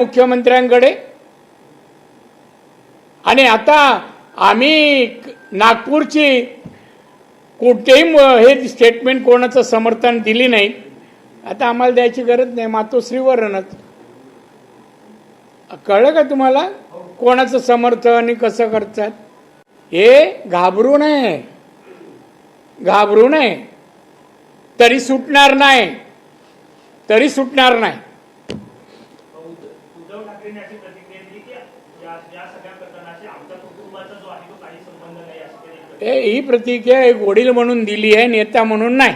मुख्यमंत्र्यांकडे. आणि आता आम्ही नागपूरची कुठेही हे स्टेटमेंट कोणाचं समर्थन दिली नाही. आता आम्हाला द्यायची गरज नाही मातोश्रीवरणच कळलं का तुम्हाला कोणाचं समर्थन कसं करतात? हे घाबरू नये. घाबरू नये. तरी सुटणार नाही. तरी सुटणार नाही उद्धव ठाकरेंनी अशी प्रतिक्रिया दिली की या या सगळ्या प्रकरणाशी आमच्या कुटुंबाचा जो आहे तो काही संबंध अशी त्यांनी ही प्रतिक्रिया एक वडील म्हणून दिली आहे नेता म्हणून नाही.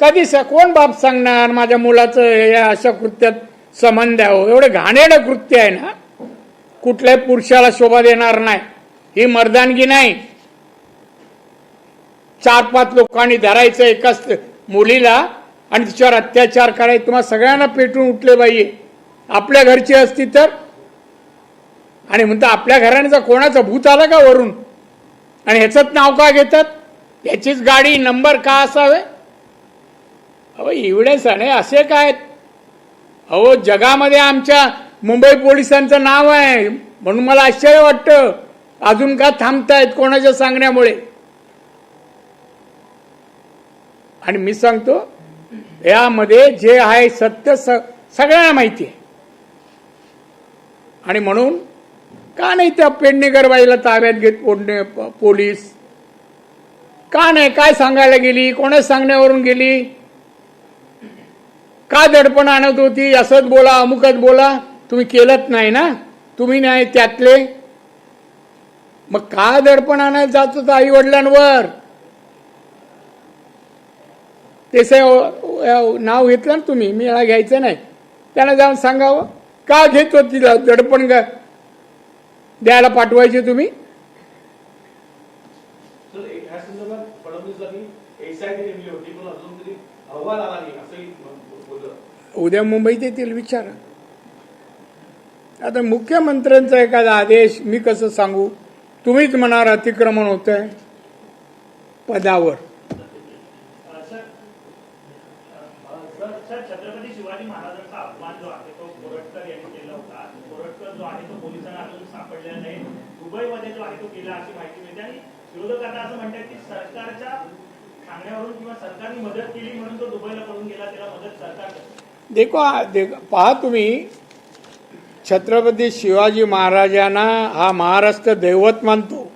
कधी स कोण बाप सांगणार माझ्या मुलाचं या अशा कृत्यात संबंध आहे? एवढे घाणेरडं कृत्य आहे ना. कुठल्याही पुरुषाला शोभा देणार नाही. ही मर्दानगी नाही. चार पाच लोकांनी धरायचं एकाच मुलीला आणि तिच्यावर अत्याचार करायचे. तुम्हाला सगळ्यांना पेटून उठले पाहिजे आपल्या घरची असती तर? आणि म्हणता आपल्या घराण्याचा कोणाचा भूत आला का वरून? आणि ह्याचंच नाव का घेतात? याचीच गाडी नंबर का असावे? अहो एवढे नाही असे काय आहेत? अहो जगामध्ये आमच्या मुंबई पोलिसांचं नाव आहे. म्हणून मला आश्चर्य वाटतं. अजून का थांबतायत कोणाच्या सांगण्यामुळे? आणि मी सांगतो यामध्ये जे आहे सत्य स सगळ्यांना माहिती आहे. आणि म्हणून का नाही त्या पेडणेकर बाईला ताब्यात घेत पोडणे पोलीस? का नाही? काय सांगायला गेली? कोणाच सांगण्यावरून गेली? का दडपण आणत होती? असंच बोला अमुकच बोला. तुम्ही केलंच नाही ना? तुम्ही नाही त्यातले? मग का दडपण आणायला जात होतं आई वडिलांवर त्याचं नाव घेतलं ना तुम्ही मेळा घ्यायचं नाही. त्यांना जाऊन सांगावं. का घेत तिला? दडपण का द्यायला पाठवायचे तुम्ही? उद्या मुंबईत येतील विचारा. आता मुख्यमंत्र्यांचा एखादा आदेश मी कसं सांगू? तुम्हीच म्हणार अतिक्रमण होत आहे पदावर sir sir sir Chhatrapati Shivaji महाराजांचा अपमान जो आहे तो कोरटकर यांनी केला होता कोरटकर जो आहे तो पोलिसांना अजून सापडलेला नाही. दुबईमध्ये जो आहे तो गेला अशी माहिती मिळते. आणि विरोधकांना असं म्हणतात की सरकारच्या सांगण्यावरून किंवा सरकारने मदत केली म्हणून तो दुबईला पळून गेला त्याला मदत सरकार करते. देखो पहा तुम्ही छत्रपती शिवाजी महाराजांना हा महाराष्ट्र दैवत मानतो.